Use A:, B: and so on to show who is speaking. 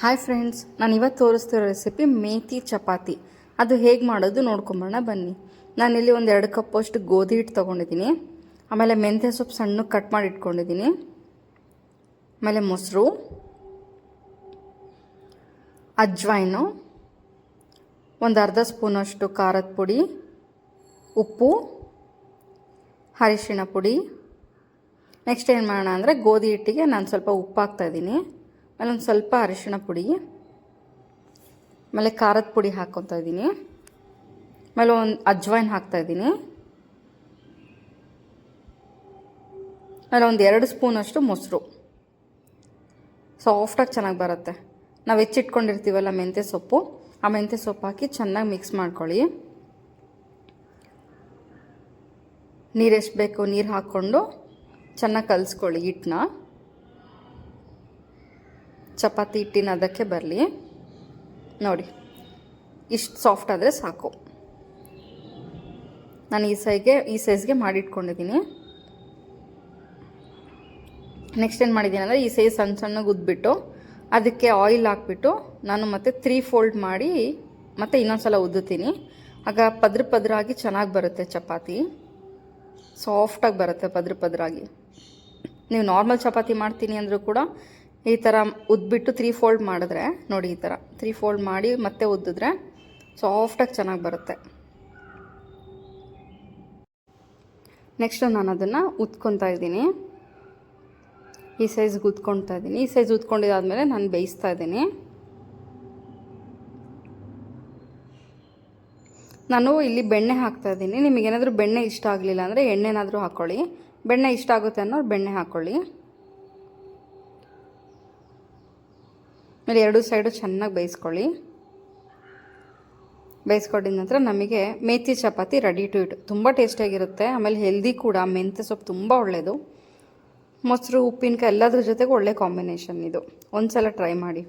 A: Hi friends ನಾನು ಇವತ್ತು ತೋರಿಸ್ತಿರೋ recipe methi chapati. ಅದು ಹೇಗೆ ಮಾಡೋದು ನೋಡ್ಕೊಂಬೋಣ ಬನ್ನಿ. ನಾನಿಲ್ಲಿ ಒಂದು ಎರಡು ಕಪ್ಪಷ್ಟು ಗೋಧಿ ಹಿಟ್ಟು ತೊಗೊಂಡಿದ್ದೀನಿ. ಆಮೇಲೆ ಮೆಂತ್ಯ ಸೊಪ್ಪು ಸಣ್ಣಗೆ ಕಟ್ ಮಾಡಿ ಇಟ್ಕೊಂಡಿದ್ದೀನಿ. ಆಮೇಲೆ ಮೊಸರು ಅಜ್ವೈನು ಒಂದು ಅರ್ಧ ಸ್ಪೂನಷ್ಟು ಖಾರದ ಪುಡಿ, ಉಪ್ಪು ಅರಿಶಿಣ ಪುಡಿ. ನೆಕ್ಸ್ಟ್ ಏನು ಮಾಡೋಣ ಅಂದರೆ ಗೋಧಿ ಹಿಟ್ಟಿಗೆ ನಾನು ಸ್ವಲ್ಪ ಉಪ್ಪು ಹಾಕ್ತಾಯಿದ್ದೀನಿ ಆಮೇಲೆ ಸ್ವಲ್ಪ ಅರಿಶಿಣ ಪುಡಿ, ಆಮೇಲೆ ಖಾರದ ಪುಡಿ ಹಾಕ್ಕೊತಾ ಇದ್ದೀನಿ. ಆಮೇಲೆ ಒಂದು ಅಜ್ವಾಯಿನ್ ಹಾಕ್ತಾಯಿದ್ದೀನಿ ಆಮೇಲೆ ಒಂದು ಎರಡು ಸ್ಪೂನಷ್ಟು ಮೊಸರು. ಸಾಫ್ಟಾಗಿ ಚೆನ್ನಾಗಿ ಬರುತ್ತೆ. ನಾವು ಹೆಚ್ಚಿಟ್ಕೊಂಡಿರ್ತೀವಲ್ಲ ಮೆಂತ್ಯ ಸೊಪ್ಪು, ಆ ಮೆಂತ್ಯ ಸೊಪ್ಪು ಹಾಕಿ ಚೆನ್ನಾಗಿ ಮಿಕ್ಸ್ ಮಾಡ್ಕೊಳ್ಳಿ. ನೀರು ಎಷ್ಟು ಬೇಕು, ನೀರು ಹಾಕ್ಕೊಂಡು ಚೆನ್ನಾಗಿ ಕಲಿಸ್ಕೊಳ್ಳಿ ಹಿಟ್ಟನ್ನ. ಚಪಾತಿ ಹಿಟ್ಟಿನ ಅದಕ್ಕೆ ಬರಲಿ. ನೋಡಿ, ಇಷ್ಟು ಸಾಫ್ಟ್ ಆದರೆ ಸಾಕು. ನಾನು ಈ ಸೈಜ್ಗೆ ಈ ಸೈಜ್ಗೆ ಮಾಡಿಟ್ಕೊಂಡಿದ್ದೀನಿ ನೆಕ್ಸ್ಟ್ ಏನು ಮಾಡಿದ್ದೀನಿ ಅಂದರೆ, ಈ ಸೈಜ್ ಸಣ್ಣ ಸಣ್ಣಗೆ ಉದ್ಬಿಟ್ಟು, ಅದಕ್ಕೆ ಆಯಿಲ್ ಹಾಕ್ಬಿಟ್ಟು, ನಾನು ಮತ್ತೆ ತ್ರೀ ಫೋಲ್ಡ್ ಮಾಡಿ, ಮತ್ತೆ ಇನ್ನೊಂದು ಸಲ ಉದ್ದುತ್ತೀನಿ. ಆಗ ಪದ್ರ ಪದ್ರಾಗಿ ಚೆನ್ನಾಗಿ ಬರುತ್ತೆ ಚಪಾತಿ. ಸಾಫ್ಟಾಗಿ ಬರುತ್ತೆ ಪದ್ರ ಪದ್ರಾಗಿ. ನೀವು ನಾರ್ಮಲ್ ಚಪಾತಿ ಮಾಡ್ತೀನಿ ಅಂದರೂ ಕೂಡ ಈ ಥರ ಉದ್ಬಿಟ್ಟು ತ್ರೀ ಫೋಲ್ಡ್ ಮಾಡಿದ್ರೆ, ನೋಡಿ ಈ ಥರ ತ್ರೀ ಫೋಲ್ಡ್ ಮಾಡಿ ಮತ್ತೆ ಉದ್ದಿದ್ರೆ ಸಾಫ್ಟಾಗಿ ಚೆನ್ನಾಗಿ ಬರುತ್ತೆ. ನೆಕ್ಸ್ಟ್ ನಾನು ಅದನ್ನು ಉತ್ಕೊತಾ ಇದ್ದೀನಿ. ಈ ಸೈಜ್ಗೆ ಉತ್ಕೊಳ್ತಾ ಇದ್ದೀನಿ. ಈ ಸೈಜ್ ಉತ್ಕೊಂಡಿದ್ದಾದಮೇಲೆ ನಾನು ಬೇಯಿಸ್ತಾ ಇದ್ದೀನಿ. ನಾನು ಇಲ್ಲಿ ಬೆಣ್ಣೆ ಹಾಕ್ತಾ ಇದ್ದೀನಿ. ನಿಮಗೇನಾದರೂ ಬೆಣ್ಣೆ ಇಷ್ಟ ಆಗಲಿಲ್ಲ ಅಂದರೆ ಎಣ್ಣೆನಾದರೂ ಹಾಕ್ಕೊಳ್ಳಿ ಬೆಣ್ಣೆ ಇಷ್ಟ ಆಗುತ್ತೆ ಅನ್ನೋರು ಬೆಣ್ಣೆ ಹಾಕ್ಕೊಳ್ಳಿ ಆಮೇಲೆ ಎರಡು ಸೈಡು ಚೆನ್ನಾಗಿ ಬೇಯಿಸ್ಕೊಳ್ಳಿ. ಬೇಯಿಸ್ಕೊಂಡಿದ ನಂತರ ನಮಗೆ methi chapati ready to eat ತುಂಬ ಟೇಸ್ಟಿಯಾಗಿರುತ್ತೆ ಆಮೇಲೆ ಹೆಲ್ದಿ ಕೂಡ. ಮೆಂತ್ಯ ಸೊಪ್ಪು ತುಂಬ ಒಳ್ಳೆಯದು ಮೊಸರು, ಉಪ್ಪಿನಕಾಯಿ ಎಲ್ಲದ್ರ ಜೊತೆಗೆ ಒಳ್ಳೆ ಕಾಂಬಿನೇಷನ್ ಇದು. ಒಂದು ಸಲ ಟ್ರೈ ಮಾಡಿ.